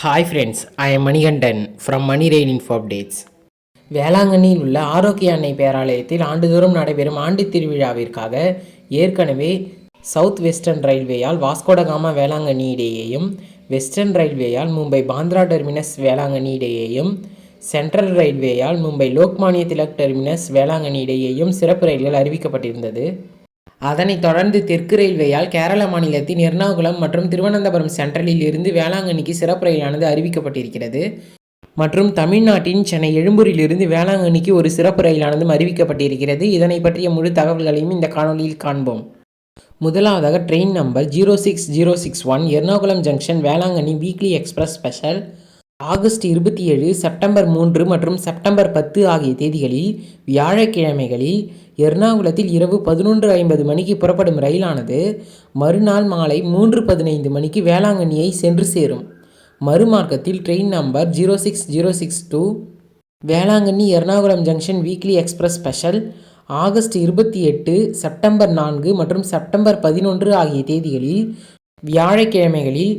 Hi friends I am Manikandan from Mani rain info updates வேளாங்கண்ணியில் உள்ள ஆரோக்கிய அன்னை பேராலயத்தில் ஆண்டுதோறும் நடைபெறும் ஆண்டு திருவிழாவிற்காக ஏற்கனவே சவுத் வெஸ்டர்ன் ரயில்வேயால் வாஸ்கோடகாமா வேளாங்கண்ணி இடையேயும் வெஸ்டர்ன் ரயில்வேயால் மும்பை பாந்த்ரா டெர்மினஸ் வேளாங்கண்ணி இடையேயும் சென்ட்ரல் ரயில்வேயால் மும்பை லோக்மானிய திலக் டெர்மினஸ் வேளாங்கண்ணி இடையேயும் சிறப்பு ரயில்கள் அறிவிக்கப்பட்டிருந்தது. அதனைத் தொடர்ந்து தெற்கு ரயில்வேயால் கேரள மாநிலத்தின் எர்ணாகுளம் மற்றும் திருவனந்தபுரம் சென்ட்ரலில் இருந்து வேளாங்கண்ணிக்கு சிறப்பு ரயிலானது அறிவிக்கப்பட்டிருக்கிறது. மற்றும் தமிழ்நாட்டின் சென்னை எழும்பூரிலிருந்து வேளாங்கண்ணிக்கு ஒரு சிறப்பு ரயிலானதும் அறிவிக்கப்பட்டிருக்கிறது. இதனை பற்றிய முழு தகவல்களையும் இந்த காணொலியில் காண்போம். முதலாவதாக train number zero six zero six one Ernakulam junction Velankanni weekly express special. August இருபத்தி ஏழு செப்டம்பர் மூன்று மற்றும் செப்டம்பர் பத்து ஆகிய தேதிகளில் வியாழக்கிழமைகளில் எர்ணாகுளத்தில் இரவு பதினொன்று ஐம்பது மணிக்கு புறப்படும் ரயிலானது மறுநாள் மாலை மூன்று பதினைந்து மணிக்கு வேளாங்கண்ணியை சென்று சேரும். மறுமார்க்கத்தில் train number zero six zero six two Velankanni Ernakulam junction weekly express special August இருபத்தி எட்டு செப்டம்பர் நான்கு மற்றும் செப்டம்பர் பதினொன்று ஆகிய தேதிகளில் வியாழக்கிழமைகளில்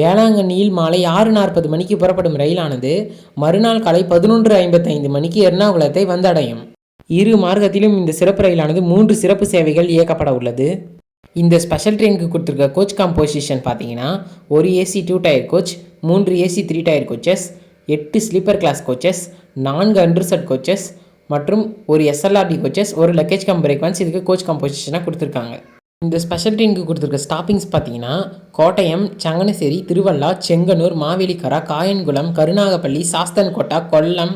வேளாங்கண்ணியில் மாலை ஆறு நாற்பது மணிக்கு புறப்படும் ரயிலானது மறுநாள் காலை பதினொன்று ஐம்பத்தைந்து மணிக்கு எர்ணாகுளத்தை வந்தடையும். இரு மார்க்கத்திலும் இந்த சிறப்பு ரயிலானது மூன்று சிறப்பு சேவைகள் இயக்கப்பட உள்ளது. இந்த ஸ்பெஷல் ட்ரெயினுக்கு கொடுத்துருக்க கோச் காம்போசிஷன் பார்த்தீங்கன்னா ஒரு ஏசி டூ டயர் கோச் மூன்று ஏசி த்ரீ டயர் கோச்சஸ் எட்டு ஸ்லீப்பர் கிளாஸ் கோச்சஸ் நான்கு அண்டர்சட் கோச்சஸ் மற்றும் ஒரு எஸ்எல்ஆர்டி கோச்சஸ் ஒரு லக்கேஜ் கம் பிரேக்வான்ஸ் இதுக்கு கோச் கம்போசிஷனாக கொடுத்துருக்காங்க. இந்த ஸ்பெஷல் ட்ரெயினுக்கு கொடுத்துருக்க ஸ்டாப்பிங்ஸ் பார்த்தீங்கன்னா கோட்டயம் சங்கனசேரி திருவள்ளா செங்கனூர் மாவேலிக்கரா காயன்குளம் கருணாகப்பள்ளி சாஸ்தன்கோட்டா கொல்லம்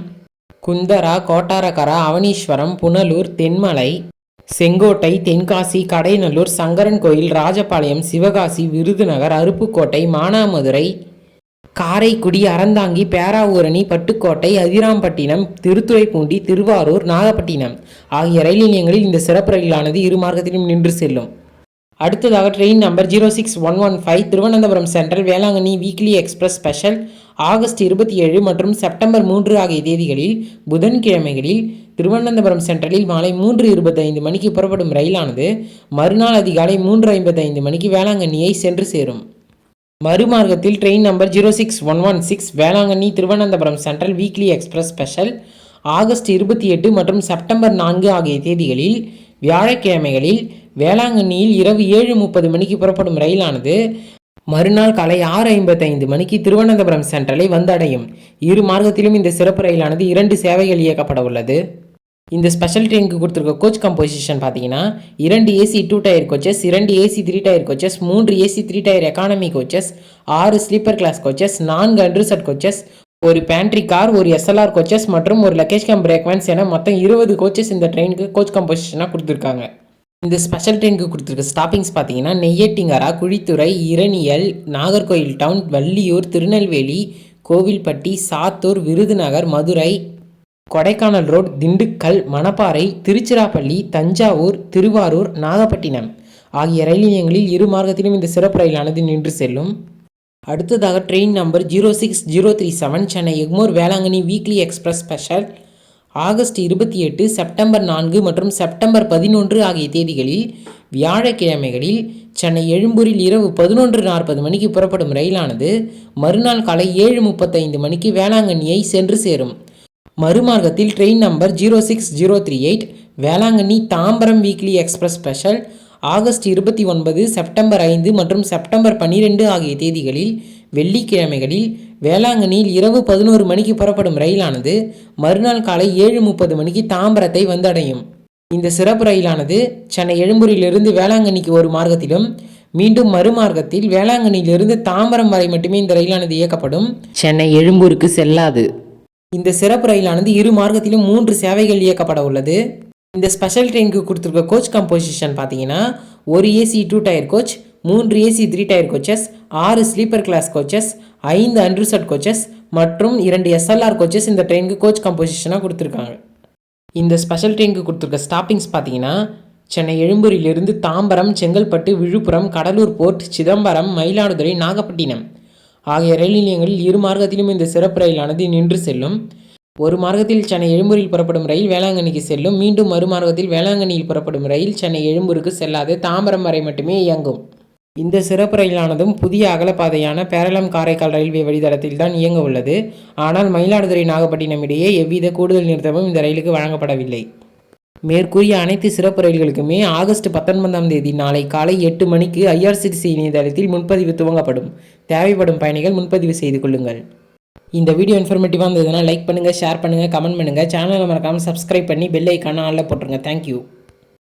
குந்தரா கோட்டாரக்கரா அவனீஸ்வரம் புனலூர் தென்மலை செங்கோட்டை தென்காசி கடைநல்லூர் சங்கரன் கோயில் ராஜபாளையம் சிவகாசி விருதுநகர் அருப்புக்கோட்டை மானாமதுரை காரைக்குடி அறந்தாங்கி பேராவூரணி பட்டுக்கோட்டை அதிராம்பட்டினம் திருத்துறைப்பூண்டி திருவாரூர் நாகப்பட்டினம் ஆகிய ரயில் நிலையங்களில் இந்த சிறப்பு ரயிலானது இரு மார்க்கத்திலும் நின்று செல்லும். அடுத்ததாக train number zero six one one five Thiruvananthapuram central Velankanni weekly express special August இருபத்தி ஏழு மற்றும் செப்டம்பர் மூன்று ஆகிய தேதிகளில் புதன்கிழமைகளில் திருவனந்தபுரம் சென்ட்ரலில் மாலை மூன்று இருபத்தைந்து மணிக்கு புறப்படும் ரயிலானது மறுநாள் அதிகாலை மூன்று ஐம்பத்தைந்து மணிக்கு வேளாங்கண்ணியை சென்று சேரும். மறுமார்க்கத்தில் train number zero six one one six Velankanni Thiruvananthapuram central weekly express special August இருபத்தி எட்டு மற்றும் செப்டம்பர் நான்கு ஆகிய தேதிகளில் வியாழக்கிழமைகளில் வேளாங்கண்ணியில் இரவு ஏழு முப்பது மணிக்கு புறப்படும் ரயிலானது மறுநாள் காலை ஆறு ஐம்பத்தைந்து மணிக்கு திருவனந்தபுரம் சென்ட்ரலை வந்தடையும். இரு மார்க்கத்திலும் இந்த சிறப்பு ரயிலானது இரண்டு சேவைகள் இயக்கப்பட உள்ளது. இந்த ஸ்பெஷல் ட்ரெயினுக்கு கொடுத்துருக்க கோச் கம்போசிஷன் பார்த்தீங்கன்னா இரண்டு ஏசி டூ டயர் கோச்சஸ் இரண்டு ஏசி த்ரீ டயர் கோச்சஸ் மூன்று AC three tier economy coaches ஆறு ஸ்லீப்பர் கிளாஸ் கோச்சஸ் நான்கு அண்டர்சட் கோச்சஸ் ஒரு பேண்ட்ரி கார் ஒரு எஸ்எல்ஆர் கோச்சஸ் மற்றும் ஒரு லக்கேஜ் கேம் பிரேக்மேன்ஸ் என மொத்தம் இருபது கோச்சஸ் இந்த ட்ரெயினுக்கு கோச் கம்போசிஷனாக கொடுத்துருக்காங்க. இந்த ஸ்பெஷல் ட்ரெயினுக்கு கொடுத்துருக்க ஸ்டாப்பிங்ஸ் பார்த்தீங்கன்னா நெய்யட்டிங்கரா குழித்துறை இரணியல் நாகர்கோயில் டவுன் வள்ளியூர் திருநெல்வேலி கோவில்பட்டி சாத்தூர் விருதுநகர் மதுரை கொடைக்கானல் ரோட் திண்டுக்கல் மணப்பாறை திருச்சிராப்பள்ளி தஞ்சாவூர் திருவாரூர் நாகப்பட்டினம் ஆகிய ரயில் நிலையங்களில் இரு மார்க்கத்திலும் இந்த சிறப்பு ரயிலானது நின்று செல்லும். அடுத்ததாக train number zero six zero three seven Chennai Egmore Velankanni weekly express special August இருபத்தி எட்டு செப்டம்பர் நான்கு மற்றும் செப்டம்பர் பதினொன்று ஆகிய தேதிகளில் வியாழக்கிழமைகளில் சென்னை எழும்பூரில் இரவு பதினொன்று நாற்பது மணிக்கு புறப்படும் ரயிலானது மறுநாள் காலை ஏழு முப்பத்தைந்து மணிக்கு வேளாங்கண்ணியை சென்று சேரும். மறுமார்க்கத்தில் train number zero six zero three eight Velankanni Tambaram weekly express special August இருபத்தி ஒன்பது செப்டம்பர் ஐந்து மற்றும் செப்டம்பர் பன்னிரெண்டு ஆகிய தேதிகளில் வெள்ளிக்கிழமைகளில் வேளாங்கண்ணியில் இரவு பதினோரு மணிக்கு புறப்படும் ரயிலானது மறுநாள் காலை ஏழு முப்பது மணிக்கு தாம்பரத்தை வந்தடையும். இந்த சிறப்பு ரயிலானது சென்னை எழும்பூரிலிருந்து வேளாங்கண்ணிக்கு ஒரு மார்க்கத்திலும் மீண்டும் மறுமார்க்கத்தில் வேளாங்கண்ணியிலிருந்து தாம்பரம் வரை மட்டுமே இந்த ரயிலானது இயக்கப்படும். சென்னை எழும்பூருக்கு செல்லாது. இந்த சிறப்பு ரயிலானது இரு மார்க்கத்திலும் மூன்று சேவைகள் இயக்கப்பட உள்ளது. இந்த ஸ்பெஷல் ட்ரெயினுக்கு கொடுத்துருக்க கோச் கம்போசிஷன் பார்த்தீங்கன்னா ஒரு ஏசி டூ டயர் கோச் மூன்று ஏசி த்ரீ டயர் கோச்சஸ் ஆறு ஸ்லீப்பர் கிளாஸ் கோச்சஸ் ஐந்து அன்ரிசர்ட் கோச்சஸ் மற்றும் இரண்டு எஸ்எல்ஆர் கோச்சஸ் இந்த ட்ரெயினுக்கு கோச் கம்போசிஷனாக கொடுத்துருக்காங்க. இந்த ஸ்பெஷல் ட்ரெயினுக்கு கொடுத்துருக்க ஸ்டாப்பிங்ஸ் பார்த்தீங்கன்னா சென்னை எழும்பூரிலிருந்து தாம்பரம் செங்கல்பட்டு விழுப்புரம் கடலூர் போர்ட் சிதம்பரம் மயிலாடுதுறை நாகப்பட்டினம். ஆகிய ரயில் நிலையங்களில் இரு மார்க்கத்திலும் இந்த சிறப்பு ரயிலானது நின்று செல்லும். ஒரு மார்க்கத்தில் சென்னை எழும்பூரில் புறப்படும் ரயில் வேளாங்கண்ணிக்கு செல்லும். மீண்டும் மறுமார்க்கத்தில் வேளாங்கண்ணியில் புறப்படும் ரயில் சென்னை எழும்பூருக்கு செல்லாது. தாம்பரம் வரை மட்டுமே இயங்கும். இந்த சிறப்பு ரயிலானதும் புதிய அகலப்பாதையான பேரளம் காரைக்கால் ரயில்வே வழித்தடத்தில் தான் இயங்க உள்ளது. ஆனால் மயிலாடுதுறை நாகப்பட்டினம் இடையே எவ்வித கூடுதல் நிறுத்தமும் இந்த ரயிலுக்கு வழங்கப்படவில்லை. மேற்கூறிய அனைத்து சிறப்பு ரயில்களுக்குமே ஆகஸ்ட் பத்தொன்பதாம் தேதி நாளை காலை எட்டு மணிக்கு ஐஆர்சிடிசி இணையதளத்தில் முன்பதிவு துவங்கப்படும். தேவைப்படும் பயணிகள் முன்பதிவு செய்து கொள்ளுங்கள். இந்த வீடியோ இன்ஃபர்மேட்டிவாக இருந்ததுன்னா லைக் பண்ணுங்கள் ஷேர் பண்ணுங்கள் கமெண்ட் பண்ணுங்கள் சேனலை மறக்காமல் சப்ஸ்கிரைப் பண்ணி பெல் ஐக்கான ஆளில் போட்டுருங்க. தேங்க்யூ